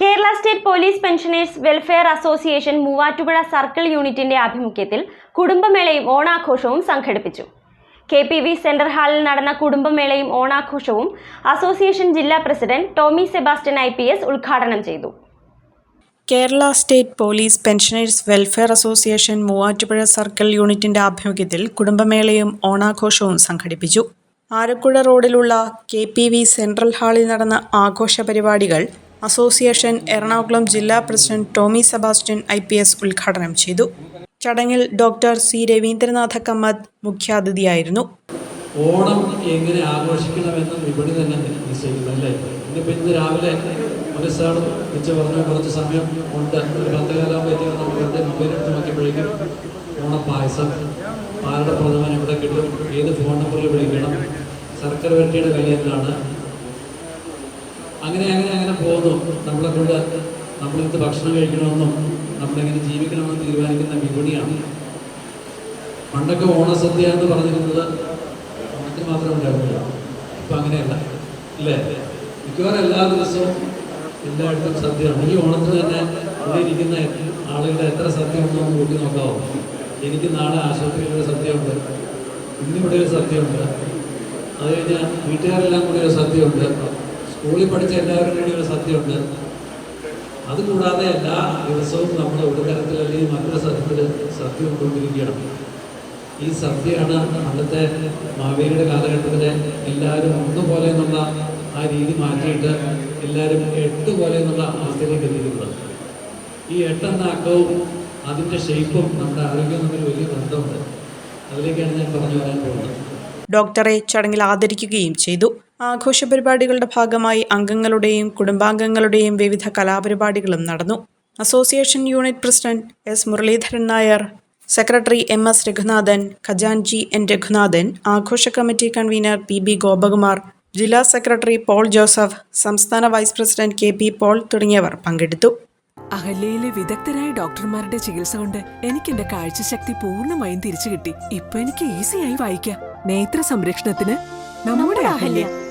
Kerala state police pensioners welfare association Muvattupuzha circle യൂണിറ്റിന്റെ ആഭിമുഖ്യത്തിൽ കുടുംബമേളയും ഓണാഘോഷവും സംഘടിപ്പിച്ചു. കെ പി വി സെന്റർ ഹാളിൽ നടന്ന കുടുംബമേളയും ഓണാഘോഷവും അസോസിയേഷൻ ജില്ലാ പ്രസിഡന്റ് ടോമി സെബാസ്റ്റ്യൻ ഐ ഉദ്ഘാടനം ചെയ്തു. Kerala state police pensioners welfare association Muvattupuzha circle യൂണിറ്റിന്റെ ആഭിമുഖ്യത്തിൽ കുടുംബമേളയും ഓണാഘോഷവും സംഘടിപ്പിച്ചു. ആലക്കുഴ റോഡിലുള്ള കെ പി വി സെൻട്രൽ ഹാളിൽ നടന്ന ആഘോഷ പരിപാടികൾ അസോസിയേഷൻ എറണാകുളം ജില്ലാ president Tomy Sebastian I P S ഉദ്ഘാടനം ചെയ്തു. ചടങ്ങിൽ ഡോക്ടർ സി രവീന്ദ്രനാഥ കമ്മത്ത് മുഖ്യാതിഥിയായിരുന്നു. ഓണം എങ്ങനെ ആഘോഷിക്കണമെന്ന് വിപണി തന്നെ നിശ്ചയിക്കുന്നു അല്ലേ? ഇന്നിപ്പോൾ ഇന്ന് രാവിലെ ഒരു സാർ വെച്ച് പറഞ്ഞ കുറച്ച് സമയം ഉണ്ട്. ഒരു പത്ത് കാലാകുമ്പോഴത്തേക്കും നമ്മൾ വെറുതെ മൊബൈൽ എടുത്ത് നോക്കിയപ്പോഴേക്കും ഓണപ്പായസം ആരുടെ പ്രധാനം ഇവിടെ കിട്ടും? ഏത് ഫോൺ നമ്പറിൽ വിളിക്കണം? ശർക്കര വരട്ടിയുടെ വില എന്താണ്? അങ്ങനെ അങ്ങനെ അങ്ങനെ പോകുന്നു. നമ്മളെ കൊണ്ട് നമ്മളിത് ഭക്ഷണം കഴിക്കണമെന്നും നമ്മളെങ്ങനെ ജീവിക്കണമെന്നും തീരുമാനിക്കുന്ന വിപണിയാണ്. പണ്ടൊക്കെ ഓണസദ്യ എന്ന് പറഞ്ഞിരുന്നത് ഓണത്തിന് മാത്രം ഉണ്ടായിരുന്നില്ല. ഇപ്പം അങ്ങനെയല്ല. ഇല്ലേ? മിക്കവാറും എല്ലാ ദിവസവും എല്ലായിടത്തും സദ്യയാണ്. ഈ ഓണത്തിന് തന്നെ ഇവിടെ ഇരിക്കുന്ന ആളുകളുടെ എത്ര സദ്യ ഉണ്ടോ എന്ന് കൂട്ടി നോക്കാവോ? എനിക്ക് നാളെ ആശുപത്രിയിൽ ഒരു സദ്യയുണ്ട്. ഇന്നിവിടെ ഒരു സദ്യയുണ്ട്. അത് കഴിഞ്ഞാൽ വീട്ടുകാരെല്ലാം കൂടി ഒരു സദ്യയുണ്ട്. സ്കൂളിൽ പഠിച്ച എല്ലാവരും കൂടി ഒരു സദ്യയുണ്ട് അതുകൂടാതെ എല്ലാ ദിവസവും നമ്മൾ ഒരു തരത്തിൽ അല്ലെങ്കിൽ മറ്റൊരു സദ്യത്തിൽ സദ്യ കൊണ്ടുകൊണ്ടിരിക്കുകയാണ് ഈ സദ്യയാണ് അന്നത്തെ മാവേലിയുടെ കാലഘട്ടത്തിലെ എല്ലാവരും ഒന്നുപോലെ എന്നുള്ള ആ രീതി മാറ്റിയിട്ട് എല്ലാവരും എട്ട് പോലെ എന്നുള്ള അവസ്ഥയിലേക്ക് എത്തിയിരിക്കുന്നത്. ഈ എട്ടെന്ന അക്കവും അതിന്റെ ഷേപ്പും നമ്മുടെ ആരോഗ്യം തമ്മിൽ വലിയ ബന്ധമുണ്ട്. അതിലേക്കാണ് ഞാൻ പറഞ്ഞു വരാൻ പോകുന്നത്. ഡോക്ടറെ ചടങ്ങിൽ ആദരിക്കുകയും ചെയ്തു. ആഘോഷ പരിപാടികളുടെ ഭാഗമായി അംഗങ്ങളുടെയും കുടുംബാംഗങ്ങളുടെയും വിവിധ കലാപരിപാടികളും നടന്നു. Association unit president S Muraleedharan Nair secretary M S Reghunathan ഖജാൻജി N Raghunathan ആഘോഷ committee convener P B Gopakumar ജില്ലാ സെക്രട്ടറി പോൾ ജോസഫ് സംസ്ഥാന vice president K P Paul തുടങ്ങിയവർ പങ്കെടുത്തു. അഹല്യയിലെ വിദഗ്ധരായ ഡോക്ടർമാരുടെ ചികിത്സ കൊണ്ട് എനിക്ക് എന്റെ കാഴ്ചശക്തി പൂർണമായും തിരിച്ചു കിട്ടി ഇപ്പൊ എനിക്ക് ഈസിയായി വായിക്കാം. നേത്ര സംരക്ഷണത്തിന് നമ്മുടെ Ahalya.